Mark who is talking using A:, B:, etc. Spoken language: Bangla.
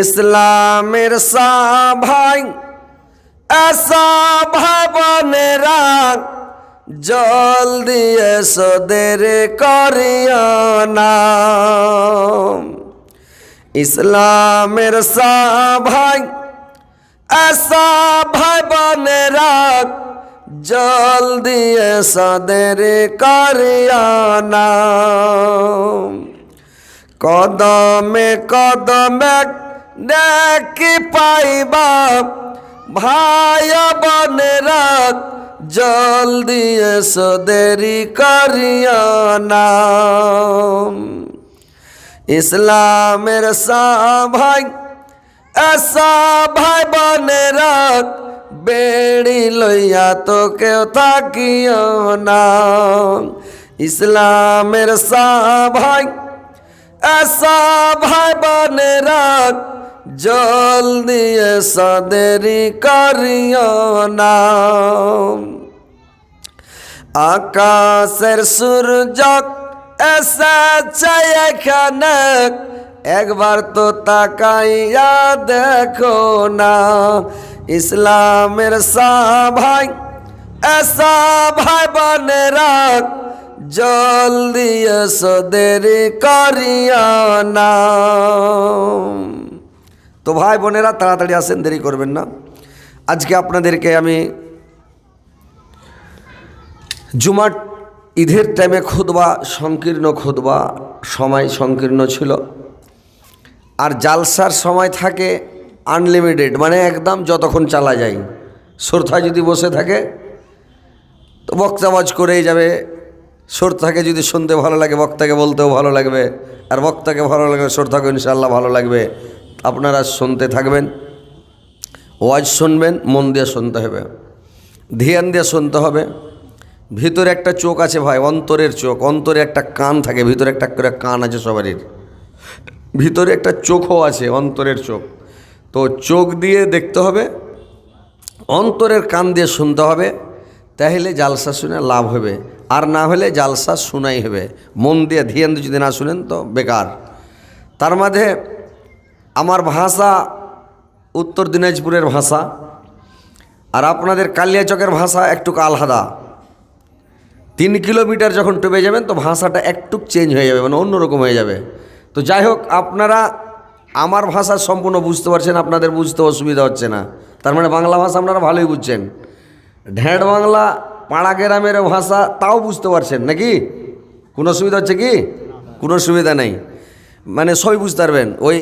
A: ইসলামের সাভাই ভাবনেরা জল দিয়ে সদের করিও না। ইসলামের সাভাই ভাবনেরা জল দিয়ে সদের করিও না। কদমে কদমে দেখি পাইবা ভাই বনেরা জল দিয়ে সদেরি করিও না। ইসলামের সাভাই এসা ভাই বনেরা, বেড়ি লইয়া তো কেউ থাকিও না। ইসলামের সাভাই এসা ভাই বনেরা জল দিয়ে সদেরি করিও না। আকাশের সূর্য এসেছে এখানে, একবার তো তাকাইয়া দেখো না। ইসলামের সাভাই এসা ভাই বনেরা জল দিয়ে সদেরি করিয়া না। তো ভাই বোনেরা, তাড়াতাড়ি আসেন, দেরি করবেন না। আজকে আপনাদেরকে আমি জুমার ঈদের টাইমে খুদবা সংকীর্ণ খুদবা সময় সংকীর্ণ ছিল। আর জালসার সময় থাকে আনলিমিটেড মানে একদম যতক্ষণ চালা যায়। শ্রদ্ধা যদি বসে থাকে, তো বক্তাবাজ করেই যাবে। শ্রদ্ধাকে যদি শুনতে ভালো লাগে, বক্তাকে বলতেও ভালো লাগবে। আর বক্তাকে ভালো লাগবে শ্রদ্ধাকে ইনশাল্লাহ ভালো লাগবে। আপনারা শুনতে থাকবেন, ওয়াজ শুনবেন, মন দিয়ে শুনতে হবে। ধ্যান দিয়ে শুনতে হবে। ভিতরে একটা চোখ আছে ভাই, অন্তরের চোখ, অন্তরে একটা কান থাকে, ভিতরে একটা করে কান আছে সবারই। ভিতরে একটা চোখও আছে, অন্তরের চোখ। তো চোখ দিয়ে দেখতে হবে, অন্তরের কান দিয়ে শুনতে হবে, তাহলে জালসা শুনে লাভ হবে। আর না হলে জালসা শোনাই হবে। মন দিয়ে ধ্যান যদি না শুনেন তো বেকার। তার মাঝে আমার ভাষা উত্তর দিনাজপুরের ভাষা, আর আপনাদের কালিয়াচকের ভাষা একটু আলাদা। তিন কিলোমিটার যখন টুবে যাবেন, তো ভাষাটা একটু চেঞ্জ হয়ে যাবে মানে অন্যরকম হয়ে যাবে। তো যাই হোক, আপনারা আমার ভাষা সম্পূর্ণ বুঝতে পারছেন, আপনাদের বুঝতে অসুবিধা হচ্ছে না। তার মানে বাংলা ভাষা আপনারা ভালোই বুঝছেন। ঢেঁড় বাংলা, পাড়া গ্রামের ভাষা, তাও বুঝতে পারছেন নাকি? কোনো অসুবিধা হচ্ছে কি? কোনো সুবিধা নেই। মানে সবই বুঝতে পারবেন। ওই